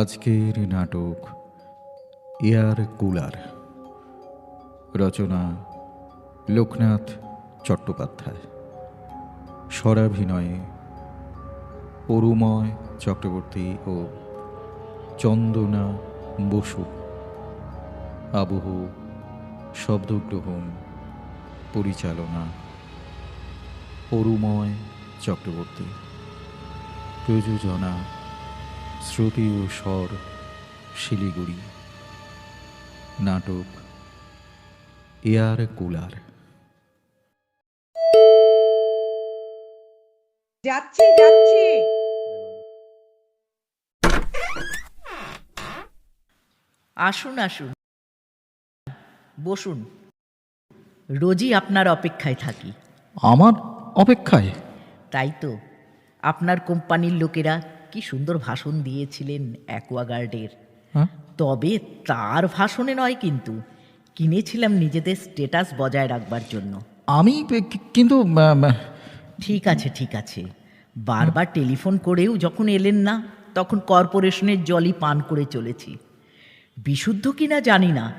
আজকের নাটক air cooler. রচনা লোকনাথ চট্টোপাধ্যায়। স্বরাভিনয়ে অরুময় চক্রবর্তী ও চন্দনা বসু। আবহ শব্দগ্রহণ পরিচালনা অরুময় চক্রবর্তী। প্রযোজনা শ্রুতি ও স্বর শিলিগুড়ি। নাটক এয়ার কুলার। যাচ্ছি যাচ্ছি। আসুন আসুন। বসুন। রোজই আপনার অপেক্ষায় থাকি। আমার অপেক্ষায়? তাই তো। আপনার কোম্পানির লোকেরা কি সুন্দর ভাষণ দিয়েছিলেন অ্যাকোয়াগার্ডের। হ্যাঁ? তবে তার ভাষণে নয় কিন্তু কিনেছিলাম নিজেদের স্টেটাস বজায় রাখবার জন্য। আমি কিন্তু ঠিক আছে ঠিক আছে। বারবার টেলিফোন করেও যখন এলেন না তখন কর্পোরেশনের জলই পান করে চলেছি। বিশুদ্ধ কিনা জানি না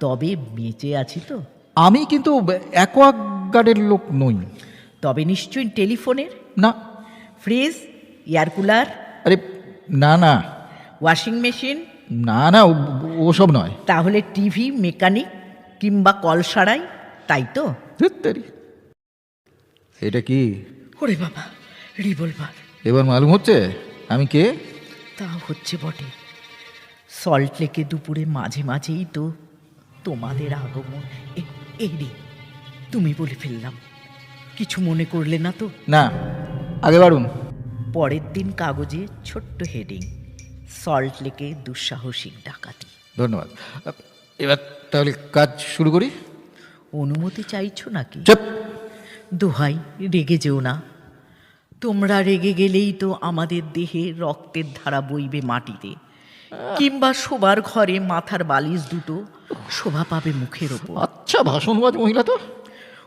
তবে বেঁচে আছি তো। আমি কিন্তু অ্যাকোয়াগার্ডের লোক নই। তবে নিশ্চয়ই টেলিফোনের? না। ফ্রিজ এয়ার কুলার আরে না না। ওয়াশিং মেশিন না না ও- ওসব নয়। তাহলে টিভি মেকানিক কিংবা কল সারাই তাই তো? ধুর তেরি। এটা কি? ওরে বাবা রিভলভার এবার মালুম হচ্ছে? আমি কে? তা হচ্ছে বটে। সল্ট লেকে দুপুরে মাঝে মাঝেই তো তোমাদের আগমন। এ- এই রে তুমি বলে ফেললাম। কিছু মনে করলে না তো? না আগে বাড়ুন। পরের দিন কাগজে ছোট্ট হেডিং সল্ট লেকে দুঃসাহসিক ডাকাতি। ধন্যবাদ। এবার তাহলে কাজ শুরু করি। অনুমতি চাইছো নাকি? চুপ। দোহাই রেগে যেও না। তোমরা রেগে গেলেই তো আমাদের দেহে রক্তের ধারা বইবে মাটিতে। কিংবা শোবার ঘরে মাথার বালিশ দুটো শোভা পাবে মুখের ওপর। আচ্ছা ভাষণবাজ মহিলা তো।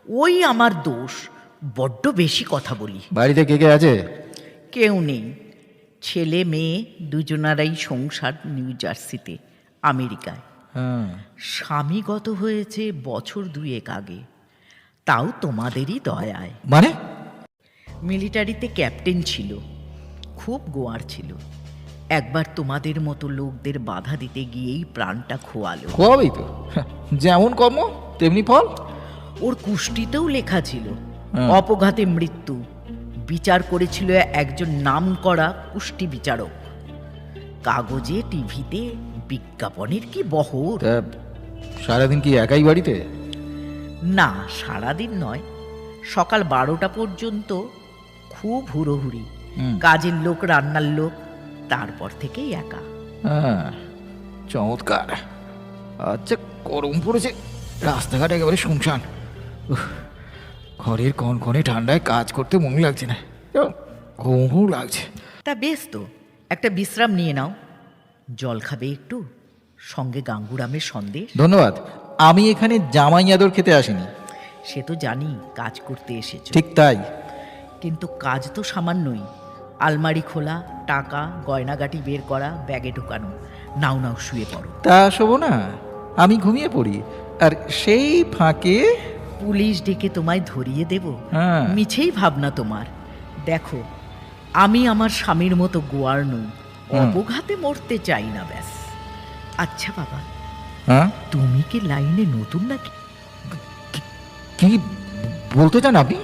ওই আমার দোষ বড্ড বেশি কথা বলি। বাড়িতে কে কে আছে? কেউ নেই। ছেলে মেয়ে দুজনারাই সংসার নিউ জার্সিতে আমেরিকায়। হ্যাঁ। স্বামী হয়েছে বছর দুয়েক আগে। তাও তোমাদেরই দয়ায়। মানে? মিলিটারিতে ক্যাপ্টেন ছিল খুব গোয়ার ছিল। একবার তোমাদের মতো লোকদের বাধা দিতে গিয়েই প্রাণটা খোয়ালো। খোয়াবেই তো। যেমন কর্ম তেমনি ফল। ওর কুষ্টিতেও লেখা ছিল হ্যাঁ। অপঘাতে মৃত্যু। বিচার করেছিল একজন নামকরা কুষ্টি বিচারক। কাগজে টিভিতে বিজ্ঞাপনের কি বহর? সারাদিন কি একাই বাড়িতে? না সারাদিন নয়। সকাল বারোটা পর্যন্ত খুব হুড়োহুড়ি। কাজের লোক রান্নার লোক তারপর থেকেই একা। হ্যাঁ চমৎকার। আচ্ছা গরম পড়েছে। রাস্তাঘাট একেবারে শুনশান। ঘরের কনকনে ঠান্ডায় কাজ করতে মন লাগছে না। ঘুমও লাগছে। তা বেশ তো একটা বিশ্রাম নিয়ে নাও। জল খাবে একটু সঙ্গে গাঙ্গুরামের সন্দেশ। ধন্যবাদ। আমি এখানে জামাই আদর খেতে আসিনি। সে তো জানি কাজ করতে এসেছ। ঠিক তাই। কিন্তু কাজ তো সামান্যই। আলমারি খোলা টাকা গয়নাগাটি বের করা ব্যাগে ঢোকানো। নাও নাও শুয়ে পড়ো। তা শোবো না আমি ঘুমিয়ে পড়ি। আর সেই ফাঁকে পুলিশ ডেকে তোমায় ধরিয়ে দেব। হ্যাঁ। মিছেই ভাবনা তোমার। দেখো আমি আমার স্বামীর মতো গোয়ার নই। হুম। অপঘাতে মরতে চাই না ব্যাস। আচ্ছা বাবা হ্যাঁ? তুমি কি লাইনে নতুন নাকি? কি বলতে চান আপনি?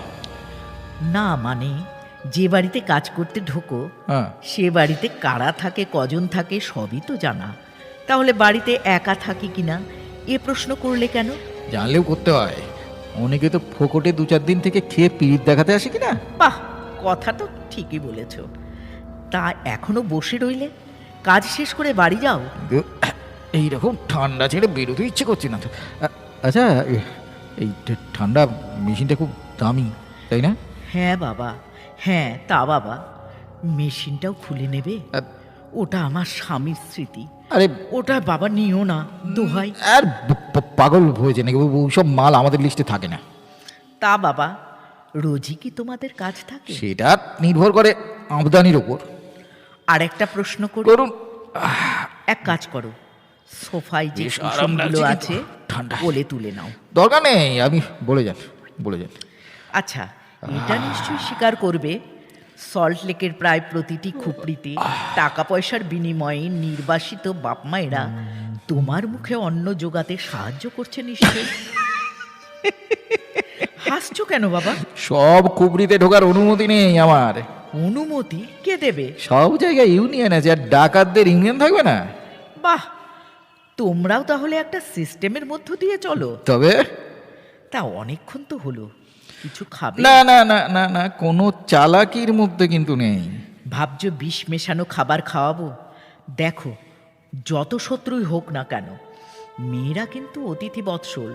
না মানে যে বাড়িতে কাজ করতে ঢোকো হ্যাঁ। সে বাড়িতে কারা থাকে কজন থাকে সবই তো জানা। তাহলে বাড়িতে একা থাকি কিনা? এ প্রশ্ন করলে কেন? জানলেও করতে হয়। অনেকে তো ফোকটে দু চার দিন থেকে খেয়ে পিরিত দেখাতে আসে কিনা? বাহ কথা তো ঠিকই বলেছ। তা এখনও বসে রইলে? কাজ শেষ করে বাড়ি যাও। কিন্তু এইরকম ঠান্ডা ছেড়ে বেরোতে ইচ্ছে করছে না তো। আ- আচ্ছা এ- এই ঠা- ঠান্ডা মেশিনটা খুব দামি তাই না? হ্যাঁ বাবা হ্যাঁ তা বাবা। মেশিনটাও খুলে নেবে? আ- ওটা আমার স্বামীর স্মৃতি। আরে ওটা বাবা নিও না দোহাই। আর ব- পাগল হয়েছে নাকি? ওইসব মাল আমাদের লিস্টে থাকে না। তা বাবা রোজই কি তোমাদের কাজ থাকে? সেটা নির্ভর করে আমদানির ওপর। আর একটা প্রশ্ন করুন। এক কাজ করো সোফায় যে কুশনগুলো আছে। কোলে তুলে নাও। দরকার নেই আমি বলে যান বলে যান আচ্ছা এটা নিশ্চয়ই স্বীকার করবে সল্ট লেকের প্রায় প্রতিটি খুপড়িতে টাকা পয়সার বিনিময়ে নির্বাসিত বাপ মায়েরা তোমার মুখে অন্ন জোগাতে সাহায্য করছে নিশ্চয়ই। হাসছো কেন বাবা? সব কুবরিতে ঢোকার অনুমতি নেই আমার। অনুমতি কে দেবে? সব জায়গায় ইউনিয়ন আছে আর ডাকাতদের ইউনিয়ন থাকবে না। বাহ! তোমরাও তাহলে একটা সিস্টেমের মধ্য দিয়ে চলো। তবে? তা অনেকক্ষণ তো হলো। কিছু খাবে? না না না না না কোনো চালাকির মধ্যে কিন্তু নেই। ভাবছ বিষ মেশানো খাবার খাওয়াবো? দেখো যত শত্রুই হোক না কেন মেয়েরা কিন্তু অতিথি বৎসল।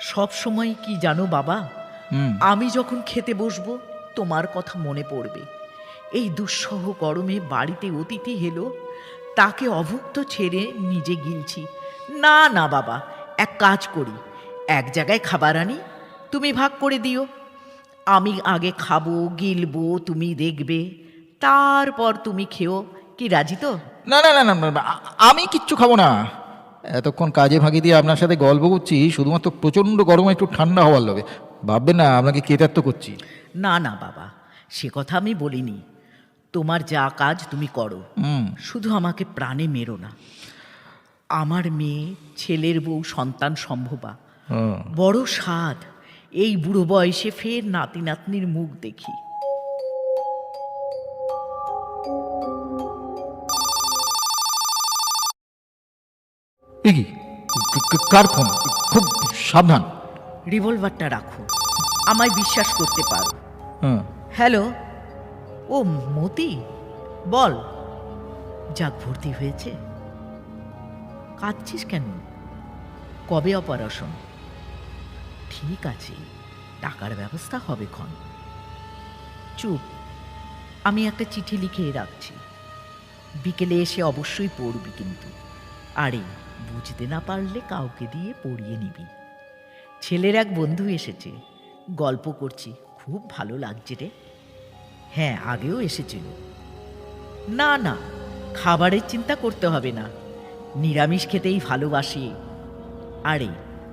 সব সময় কি জানো বাবা? আমি যখন খেতে বসবো তোমার কথা মনে পড়বে। এই দুঃসহ গরমে বাড়িতে অতিথি এলো তাকে অভুক্ত ছেড়ে নিজে গিলছি। না না বাবা এক কাজ করি। এক জায়গায় খাবার আনি তুমি ভাগ করে দিও। আমি আগে খাব গিলবো তুমি দেখবে। তারপর তুমি খেও। কি রাজি তো? না না না না না, আমি কিচ্ছু খাব না। এতক্ষণ কাজে ফাঁকি দিয়ে আপনার সাথে গল্প করছি শুধুমাত্র প্রচণ্ড গরমে একটু ঠান্ডা হওয়ার লোভে। ভাববেন না আপনাকে কেতাত্ত করছি। না না বাবা সে কথা আমি বলিনি। তোমার যা কাজ তুমি করো। শুধু আমাকে প্রাণে মেরো না। আমার মেয়ে ছেলের বউ সন্তান সম্ভবা। বড় স্বাদ। এই বুড়ো বয়সে ফের নাতি নাতনির মুখ দেখি। এ কি ক- ক- কার ফোন? খুব সাবধান। রিভলভারটা রাখো। আমায় বিশ্বাস করতে পারো। হ্যাঁ। হ্যালো? ও মতি? বল। যাক ভর্তি হয়েছে। কাঁদছিস কেন? কবে অপারেশন? ঠিক আছে টাকার ব্যবস্থা হবে ক্ষণ। চুপ আমি একটা চিঠি লিখে রাখছি। বিকেলে এসে অবশ্যই পড়বি কিন্তু। আরে বুঝতে না পারলে কাউকে দিয়ে পড়িয়ে নিবি। ছেলের এক বন্ধু এসেছে। গল্প করছি, খুব ভালো লাগছে রে। হ্যাঁ আগেও এসেছিল। না না, খাবারের চিন্তা করতে হবে না। নিরামিষ খেতেই ভালোবাসি। আরে,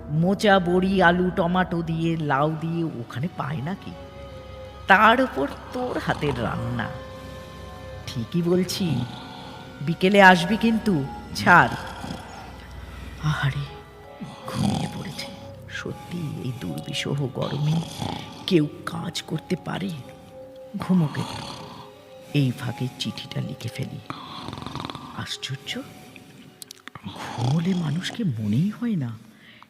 মোচা, বড়ি, আলু, টমাটো দিয়ে, লাউ দিয়ে ওখানে পায় নাকি? তার উপর তোর হাতের রান্না। ঠিকই বলছি। বিকেলে আসবি কিন্তু, ছাড়। আরে ঘুমিয়ে পড়েছে। সত্যি এই দুর্বিষহ গরমে কেউ কাজ করতে পারে? ঘুমোকে এই ফাঁকে চিঠিটা লিখে ফেলি। আশ্চর্য, ঘুমোলে মানুষকে মনেই হয় না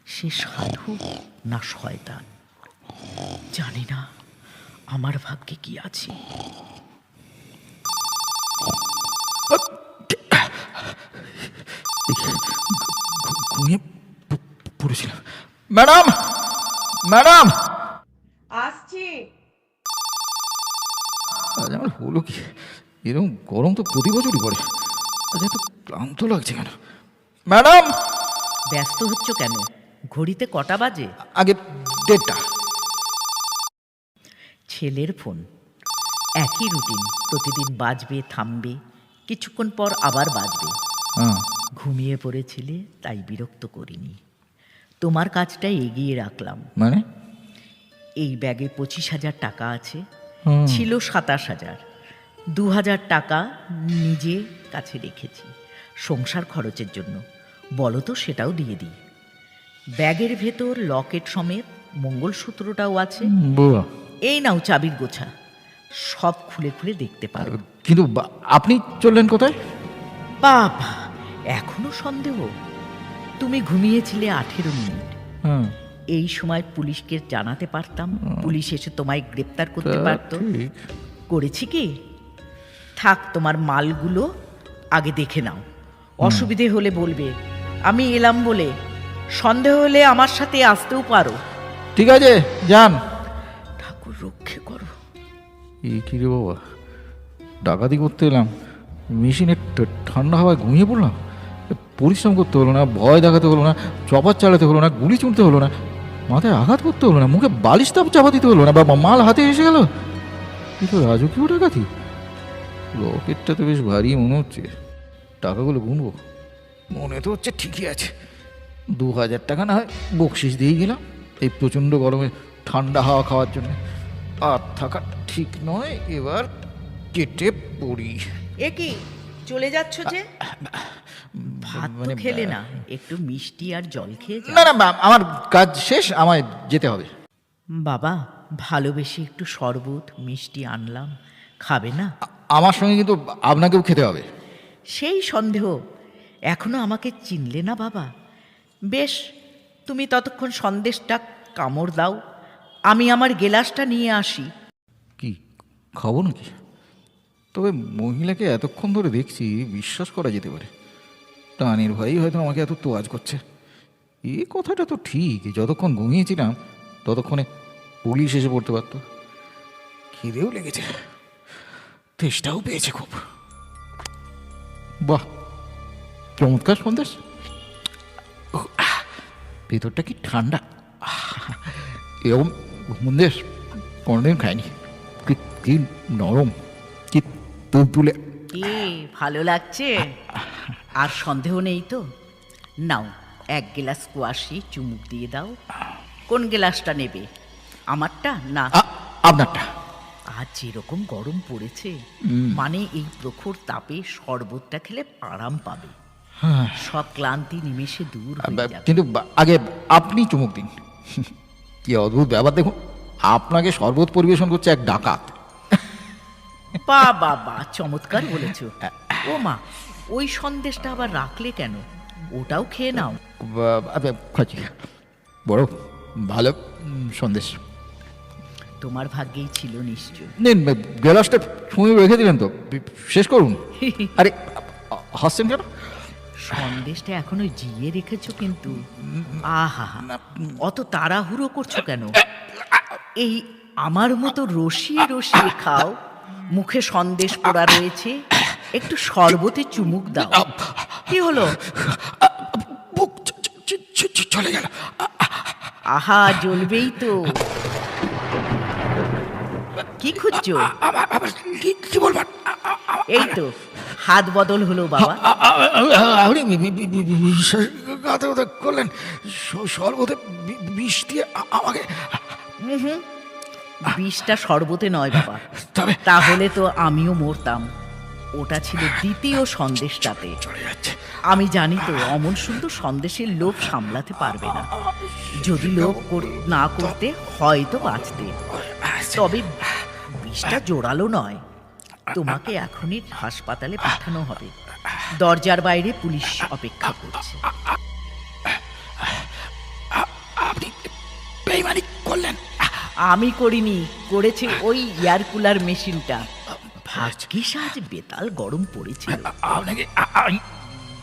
সে সাধু না শয়তান। জানি না আমার ভাগ্যে কি আছে। ঘুমিয়ে পড়েছিলাম। ম্যাডাম! ম্যাডাম! আসছি। আজ আমার হলো কি? এরকম গরম তো প্রতি বছরই পড়ে। আজ এত ক্লান্ত লাগছে কেন? ম্যাডাম! ব্যস্ত হচ্ছ কেন? ঘড়িতে কটা বাজে? আগে ডেটটা ছেলের ফোন। একই রুটিন। প্রতিদিন বাজবে থামবে। কিছুক্ষণ পর আবার বাজবে। হ্যাঁ। ঘুমিয়ে পড়েছিলে তাই বিরক্ত করিনি। তোমার কাজটা এগিয়ে রাখলাম। মানে? এই ব্যাগে পঁচিশ হাজার টাকা আছে ছিল সাতাশ হাজার। দু হাজার টাকা নিজে কাছে রেখেছি সংসার খরচের জন্য। বলো তো সেটাও দিয়ে দিই। ব্যাগের ভেতর লকেট সমেত মঙ্গলসূত্রটাও আছে। এই নাও চাবির গোছা। সব খুলে খুলে দেখতে পারো। কিন্তু আপনি চললেন কোথায়? বাবা! এখনও সন্দেহ? তুমি ঘুমিয়েছিলে আঠেরো মিনিট। এই সময় পুলিশকে জানাতে পারতাম। পুলিশ এসে তোমায় গ্রেপ্তার করতে পারত। করেছি কি? থাক তোমার মালগুলো আগে দেখে নাও। অসুবিধে হলে বলবে। আমি এলাম বলে। সন্দেহ হলে আমার সাথে আসতেও পারো। ঠিক আছে যান। ঠাকুর রক্ষে করো। এই কি রে বাবা? ডাকাতি করতে এলাম। মেশিনে ঠান্ডা হাওয়ায় ঘুমিয়ে পড়লাম? পরিশ্রম করতে হলো না ভয় দেখাতে হলো না চপার চালাতে হলো না গুলি চুনতে হলো না মাথায় আঘাত করতে হলো না মুখে বালিশ তাপ চাপা দিতে হলো না বা বা মাল হাতে এসে গেল। এই তো রাজকীয় ডাকাতি রকেটটা তো বেশ ভারী মনে হচ্ছে। টাকাগুলো গুনবো। মনে তো হচ্ছে ঠিকই আছে। দু হাজার টাকা না হয় বকশিস দিয়েই গেলাম এই প্রচণ্ড গরমে ঠান্ডা হাওয়া খাওয়ার জন্য। আর থাকা ঠিক নয় এবার কেটে পড়ি। এ কি চলে যাচ্ছ যে? ভাত তো মানে, খেলে না একটু মিষ্টি আর জল খেয়ে যাও না না বা- আমার কাজ শেষ আমায় যেতে হবে। বাবা ভালোবেসে একটু শরবত মিষ্টি আনলাম খাবে না? আ- আমার সঙ্গে কিন্তু আপনাকেও খেতে হবে। সেই সন্দেহ এখনও আমাকে চিনলে না বাবা? বেশ তুমি ততক্ষণ সন্দেশটা কামড় দাও আমি আমার গেলাসটা নিয়ে আসি। কি খাব নাকি? তবে মহিলাকে এতক্ষণ ধরে দেখছি বিশ্বাস করা যেতে পারে। টানির ভাই হয়তো আমাকে এত তোয়াজ করছে। এই কথাটা তো ঠিক, যতক্ষণ ঘুমিয়েছিলাম, ততক্ষণে পুলিশ এসে পড়তে পারতো। খিদেও লেগেছে। তেষ্টাও পেয়েছে খুব। বাহ, চমৎকার সন্দেশ। ভেতরটা কি ঠান্ডা? এরকম সন্দেশ কোনোদিন খাইনি। কি নরম, কি তুলতুলে। ভালো লাগছে? আর সন্দেহ নেই তো? নাও এক গ্লাস কুয়াশি চুমুক দিয়ে দাও। কোন গ্লাসটা নেবে? আমারটা না? আপনারটা। আজ যেরকম গরম পড়েছে মানে এই প্রখর তাপে শরবতটা খেলে আরাম পাবে। হ্যাঁ। সব ক্লান্তি নিমেষে দূর হয়ে কিন্তু আগে আপনি চুমুক দিন। কি অদ্ভুত ব্যাপার দেখুন আপনাকে শরবত পরিবেশন করছে এক ডাকাত। বা বা চমৎকার বলেছ। ও মা ওই সন্দেশটা আবার রাখলে কেন? ওটাও খেয়ে নাও। বা- বড় ভালো সন্দেশ। তোমার ভাগ্যেই ছিল নিশ্চয়। নিন গ্লাসটা ছুঁয়ে রেখে দিলেন তো। শেষ করুন। আরে হাসছেন কেন? সন্দেশটা এখনও জিয়ে রেখেছো কিন্তু। আহা অত তাড়াহুড়ো করছ কেন? এই আমার মতো রসিয়ে রসিয়ে খাও। মুখে সন্দেশ পড়া রয়েছে। একটু শরবতে চুমুক দাও কি হলো বুক চলে গেল আহা জ্বলবেই তো কি খুঁজছো আবার কি বলব এই তো হাত বদল হলো বাবা আপনি বিশ্বাসঘাতকতা করলেন সর্বতে বিষ দিয়ে আমাকে বিষটা শরবতে নয় বাবা তবে তাহলে তো আমিও মরতাম ওটা ছিল দ্বিতীয় সন্দেশটাতে। আমি জানি তো অমন সুন্দর সন্দেশের লোভ সামলাতে পারবে না। যদি লোভ না করতে হয়তো বাঁচতে। তবে বিষটা জোরালো নয়। তোমাকে এখনই হাসপাতালে পাঠানো হবে। দরজার বাইরে পুলিশ অপেক্ষা করছে। আপনি বেইমানি করলেন। আমি করিনি করেছে ওই এয়ার কুলার মেশিনটা। বেতাল গরম পড়েছিল? আপনাকে আমি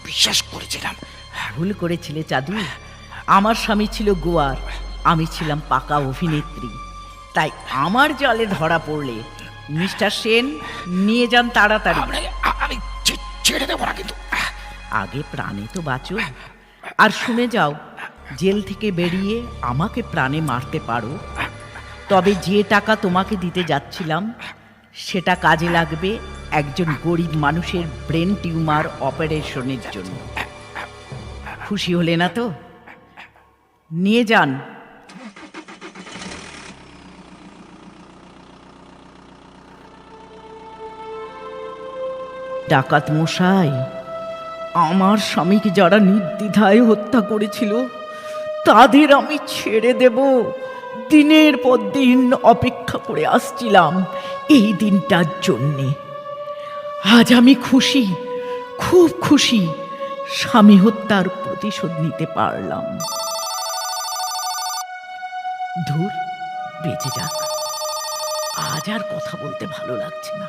বিশ্বাস করেছিলাম। ভুল করেছিলে চাঁদু। আমার স্বামী ছিল গোয়ার আমি ছিলাম পাকা অভিনেত্রী। তাই আমার জলে ধরা পড়লে মিস্টার সেন নিয়ে যান তাড়াতাড়ি। আমি ছেড়ে দেবো না কিন্তু আগে প্রাণে তো বাঁচো। আর শুনে যাও জেল থেকে বেরিয়ে আমাকে প্রাণে মারতে পারো। তবে যে টাকা তোমাকে দিতে যাচ্ছিলাম সেটা কাজে লাগবে একজন গরিব মানুষের ব্রেন টিউমার অপারেশনের জন্য। খুশি হলে না তো? নিয়ে যান। ডাকাত মশাই, আমার স্বামীকে যারা নির্দ্বিধায় হত্যা করেছিল, তাদের আমি ছেড়ে দেব। দিনের পর দিন অপেক্ষা করে আসছিলাম। এই দিনটার জন্যে। আজ আমি খুশি, খুব খুশি। স্বামী হত্যার প্রতিশোধ নিতে পারলাম। ধুর, বেঁচে যাক। আজ আর কথা বলতে ভালো লাগছে না।